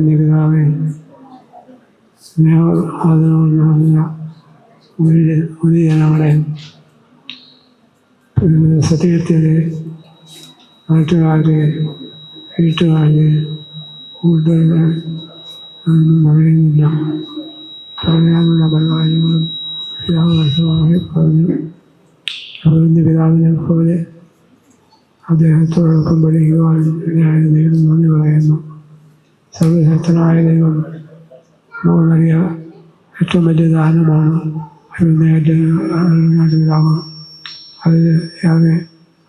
നിരുതാവേ സ്നേഹം ഒരു ഒരു ജനങ്ങളെ സത്യത്തിൽ നാട്ടുകാരെ വീട്ടുകാരെ കൂട്ടുകാരെ ഒന്നും പറയാനുള്ള പല കാര്യങ്ങളും പിതാവ് പറഞ്ഞു അവരുടെ പിതാവിനെ പോലെ അദ്ദേഹത്തോടൊപ്പം പഠിക്കുവാൻ ഞാൻ ദൈവം നന്ദി പറയുന്നു. സർവശക്തനായ ദൈവം നമ്മളറിയ ഏറ്റവും വലിയ ദാനമാണ് പിതാവ് അതിൽ ഏറെ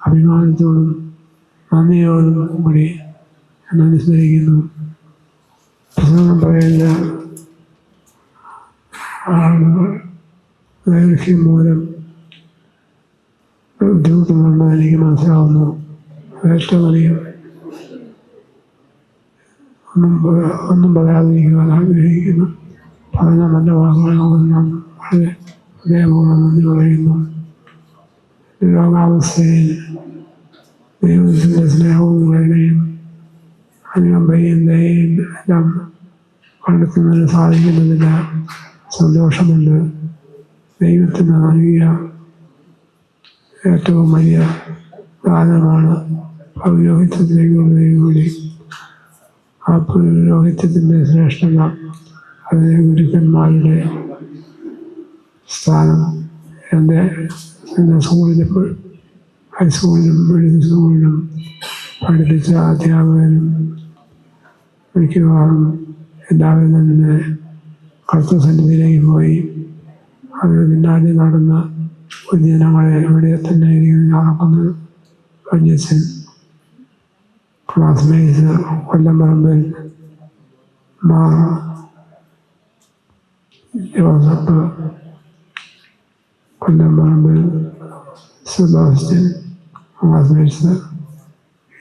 അഭിമാനത്തോടും നന്ദിയോടും കൂടി ഞാൻ അനുസ്മരിക്കുന്നു. പ്രസംഗം പറയുന്ന ദൈർഘ്യം മൂലം ബുദ്ധിമുട്ടുന്നുണ്ടെന്ന് എനിക്ക് മനസ്സിലാവുന്നു ഏറ്റവും അധികം ഒന്നും ഒന്നും പറയാതിരിക്കുവാൻ ആഗ്രഹിക്കുന്നു. പറഞ്ഞ നല്ല വാക്കുകളൊന്നും വളരെ ഹൃദയപൂർവം നന്ദി പറയുന്നു. രോഗാവസ്ഥയിൽ ദൈവത്തിന്റെ സ്നേഹവും കരുണയും അനുകമ്പയും ദയയും എല്ലാം കണ്ടെത്തുന്നതിന് സാധിക്കുന്നതിൽ സന്തോഷമുണ്ട്. ദൈവത്തിന് നൽകിയ ഏറ്റവും വലിയ ദാനമാണ് പൗരോഹിത്യത്തിലേക്കുള്ള ദൈവവിളി ആ പൗരോഹിത്യത്തിന്റെ ശ്രേഷ്ഠത അതിലെ ഗുരുക്കന്മാരുടെ സ്ഥാനം. എന്റെ എന്റെ സ്കൂളിലെ ഹൈസ്കൂളിലും മെഡിക്കൽ സ്കൂളിലും പഠിപ്പിച്ച അധ്യാപകരും മിക്കവാറും എല്ലാവരും തന്നെ കർത്തസന്നിധിയിലേക്ക് പോയി. അതിന് പിന്നാലെ നടന്ന പൊതുജനങ്ങളെ ഇവിടെ തന്നെ നടക്കുന്നത് കഞ്ഞസൻ ക്ലാസ്മേറ്റ്സ് കൊല്ലംപറമ്പിൽ മാ ജോസഫ് കൊല്ലംപറമ്പിൽ സെബാസ്റ്റ്യൻ ക്ലാസ്മേറ്റ്സ്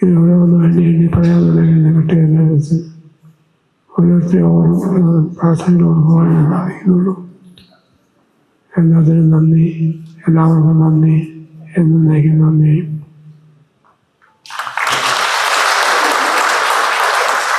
ഇതിലൂടെ ഒന്ന് വേണ്ടി എണ്ണി പറയാൻ തുടങ്ങി. കുട്ടികളെ വെച്ച് ഓരോരുത്തരും ഓർമ്മ പ്രാർത്ഥനകൾ ഓർക്കുവാനേ സാധിക്കുന്നുള്ളൂ എല്ലാത്തിനും നന്ദി എല്ലാവർക്കും നന്ദി എന്നേക്കും നന്ദി.